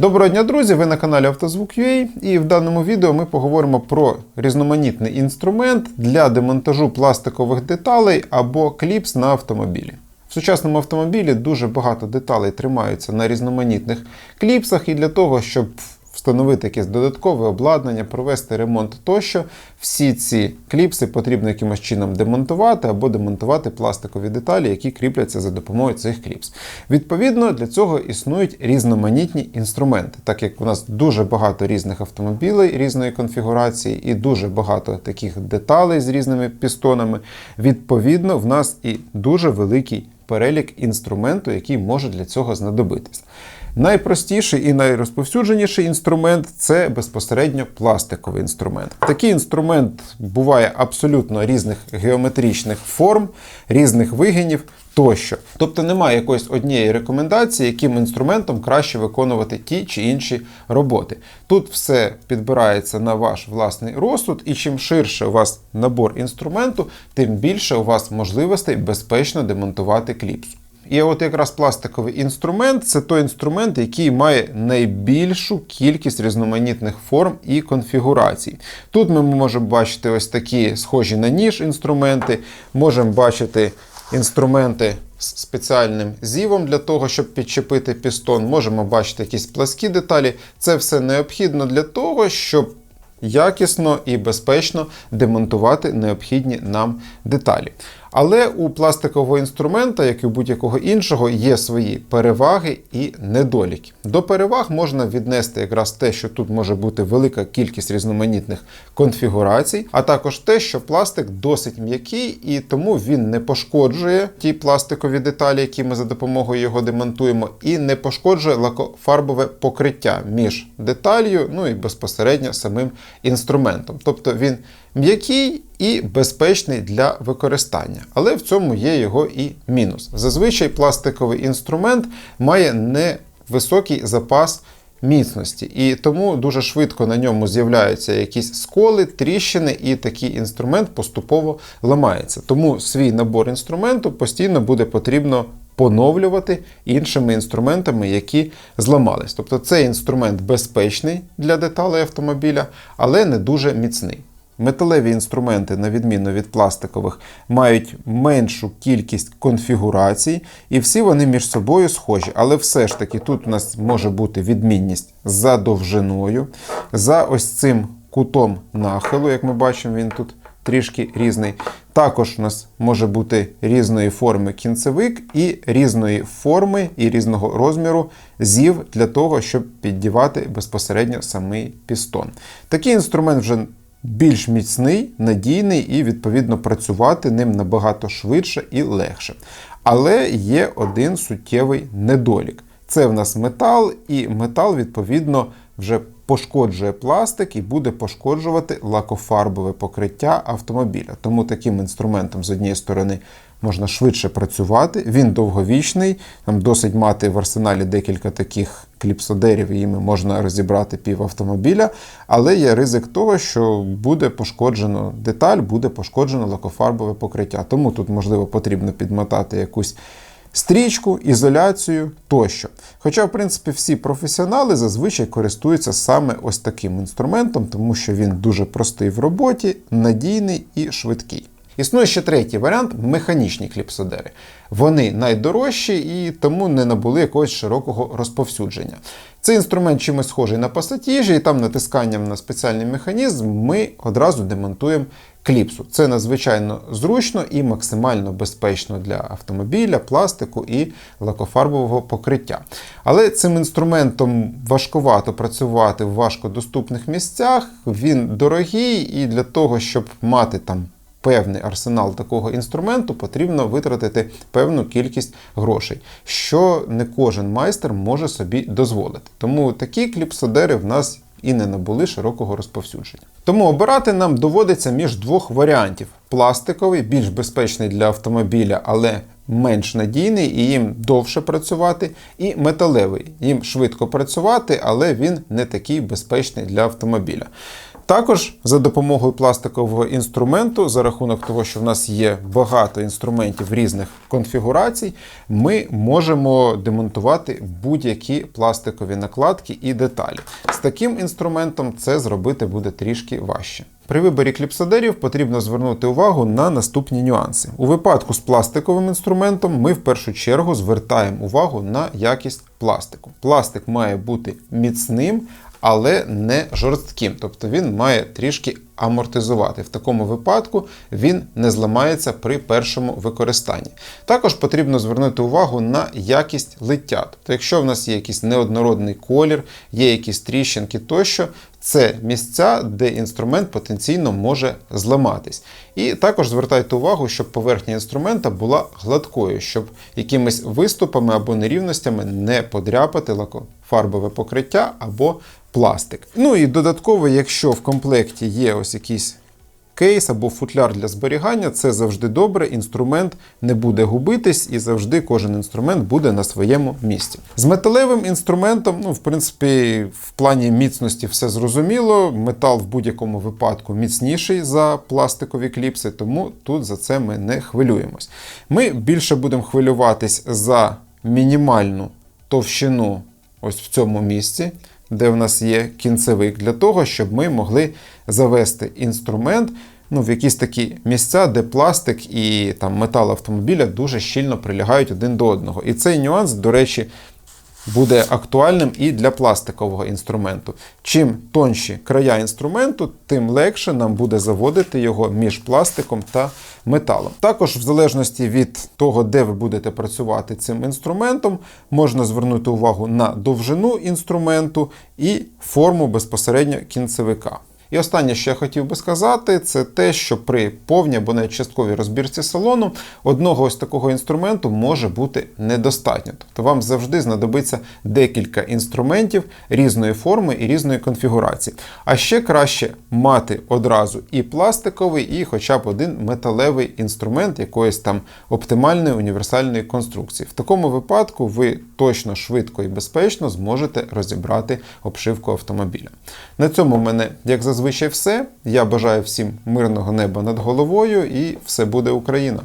Доброго дня, друзі! Ви на каналі Автозвук.ua і в даному відео ми поговоримо про різноманітний інструмент для демонтажу пластикових деталей або кліпс на автомобілі. В сучасному автомобілі дуже багато деталей тримаються на різноманітних кліпсах, і для того, щоб встановити якесь додаткове обладнання, провести ремонт тощо, всі ці кліпси потрібно якимось чином демонтувати або демонтувати пластикові деталі, які кріпляться за допомогою цих кліпс. Відповідно, для цього існують різноманітні інструменти, так як у нас дуже багато різних автомобілей різної конфігурації і дуже багато таких деталей з різними пістонами. Відповідно, в нас і дуже великий перелік інструменту, який може для цього знадобитися. Найпростіший і найрозповсюдженіший інструмент це безпосередньо пластиковий інструмент. Такий інструмент буває абсолютно різних геометричних форм, різних вигинів тощо. Тобто немає якоїсь однієї рекомендації, яким інструментом краще виконувати ті чи інші роботи. Тут все підбирається на ваш власний розсуд, і чим ширше у вас набор інструменту, тим більше у вас можливостей безпечно демонтувати кліпсу. І от якраз пластиковий інструмент це той інструмент, який має найбільшу кількість різноманітних форм і конфігурацій. Тут ми можемо бачити ось такі схожі на ніж інструменти, можемо бачити інструменти з спеціальним зівом для того, щоб підчепити пістон. Можемо бачити якісь пласкі деталі. Це все необхідно для того, щоб якісно і безпечно демонтувати необхідні нам деталі. Але у пластикового інструмента, як і у будь-якого іншого, є свої переваги і недоліки. До переваг можна віднести якраз те, що тут може бути велика кількість різноманітних конфігурацій, а також те, що пластик досить м'який і тому він не пошкоджує ті пластикові деталі, які ми за допомогою його демонтуємо, і не пошкоджує лакофарбове покриття між деталью, ну і безпосередньо самим інструментом. Тобто він м'який і безпечний для використання. Але в цьому є його і мінус. Зазвичай пластиковий інструмент має невисокий запас міцності, і тому дуже швидко на ньому з'являються якісь сколи, тріщини, і такий інструмент поступово ламається. Тому свій набор інструменту постійно буде потрібно. Поновлювати іншими інструментами, які зламались. Тобто цей інструмент безпечний для деталей автомобіля, але не дуже міцний. Металеві інструменти, на відміну від пластикових, мають меншу кількість конфігурацій, і всі вони між собою схожі. Але все ж таки тут у нас може бути відмінність за довжиною, за ось цим кутом нахилу, як ми бачимо, він тут трішки різний. Також у нас може бути різної форми кінцевик і різної форми і різного розміру зів для того, щоб піддівати безпосередньо самий пістон. Такий інструмент вже більш міцний, надійний і, відповідно, працювати ним набагато швидше і легше. Але є один суттєвий недолік. Це в нас метал, і метал, відповідно, вже пошкоджує пластик і буде пошкоджувати лакофарбове покриття автомобіля. Тому таким інструментом, з однієї сторони, можна швидше працювати, він довговічний, там досить мати в арсеналі декілька таких кліпсодерів, їми можна розібрати пів автомобіля, але є ризик того, що буде пошкоджено деталь, буде пошкоджено лакофарбове покриття. Тому тут, можливо, потрібно підмотати якусь. Стрічку, ізоляцію тощо. Хоча, в принципі, всі професіонали зазвичай користуються саме ось таким інструментом, тому що він дуже простий в роботі, надійний і швидкий. Існує ще третій варіант механічні кліпсодери. Вони найдорожчі і тому не набули якогось широкого розповсюдження. Цей інструмент чимось схожий на пасатіжі, і там натисканням на спеціальний механізм ми одразу демонтуємо кліпсу. Це надзвичайно зручно і максимально безпечно для автомобіля, пластику і лакофарбового покриття. Але цим інструментом важкувато працювати в важкодоступних місцях. Він дорогий, і для того, щоб мати там певний арсенал такого інструменту, потрібно витратити певну кількість грошей, що не кожен майстер може собі дозволити. Тому такі кліпсодери в нас і не набули широкого розповсюдження. Тому обирати нам доводиться між двох варіантів: пластиковий, більш безпечний для автомобіля, але менш надійний і їм довше працювати, і металевий. Їм швидко працювати, але він не такий безпечний для автомобіля. Також за допомогою пластикового інструменту, за рахунок того, що в нас є багато інструментів різних конфігурацій, ми можемо демонтувати будь-які пластикові накладки і деталі. З таким інструментом це зробити буде трішки важче. При виборі кліпсодерів потрібно звернути увагу на наступні нюанси. У випадку з пластиковим інструментом ми в першу чергу звертаємо увагу на якість пластику. Пластик має бути міцним, але не жорстким, тобто він має трішки амортизувати. В такому випадку він не зламається при першому використанні. Також потрібно звернути увагу на якість лиття. Тобто, якщо в нас є якийсь неоднородний колір, є якісь тріщинки тощо, це місця, де інструмент потенційно може зламатись. І також звертайте увагу, щоб поверхня інструмента була гладкою, щоб якимись виступами або нерівностями не подряпати лакофарбове покриття або пластик. Ну і додатково, якщо в комплекті є ось якийсь кейс або футляр для зберігання, це завжди добре. Інструмент не буде губитись і завжди кожен інструмент буде на своєму місці. З металевим інструментом, ну, в принципі, в плані міцності все зрозуміло. Метал в будь-якому випадку міцніший за пластикові кліпси, тому тут за це ми не хвилюємось. Ми більше будемо хвилюватись за мінімальну товщину ось в цьому місці де в нас є кінцевик, для того, щоб ми могли завести інструмент ну, в якісь такі місця, де пластик і там, метал автомобіля дуже щільно прилягають один до одного. І цей нюанс, до речі, буде актуальним і для пластикового інструменту. Чим тонші края інструменту, тим легше нам буде заводити його між пластиком та металом. Також, в залежності від того, де ви будете працювати цим інструментом, можна звернути увагу на довжину інструменту і форму безпосередньо кінцевика. І останнє, що я хотів би сказати, це те, що при повній або навіть частковій розбірці салону одного ось такого інструменту може бути недостатньо. Тобто вам завжди знадобиться декілька інструментів різної форми і різної конфігурації. А ще краще мати одразу і пластиковий, і хоча б один металевий інструмент якоїсь там оптимальної універсальної конструкції. В такому випадку ви точно швидко і безпечно зможете розібрати обшивку автомобіля. На цьому в мене, як зазвичай, все. Я бажаю всім мирного неба над головою і все буде Україна!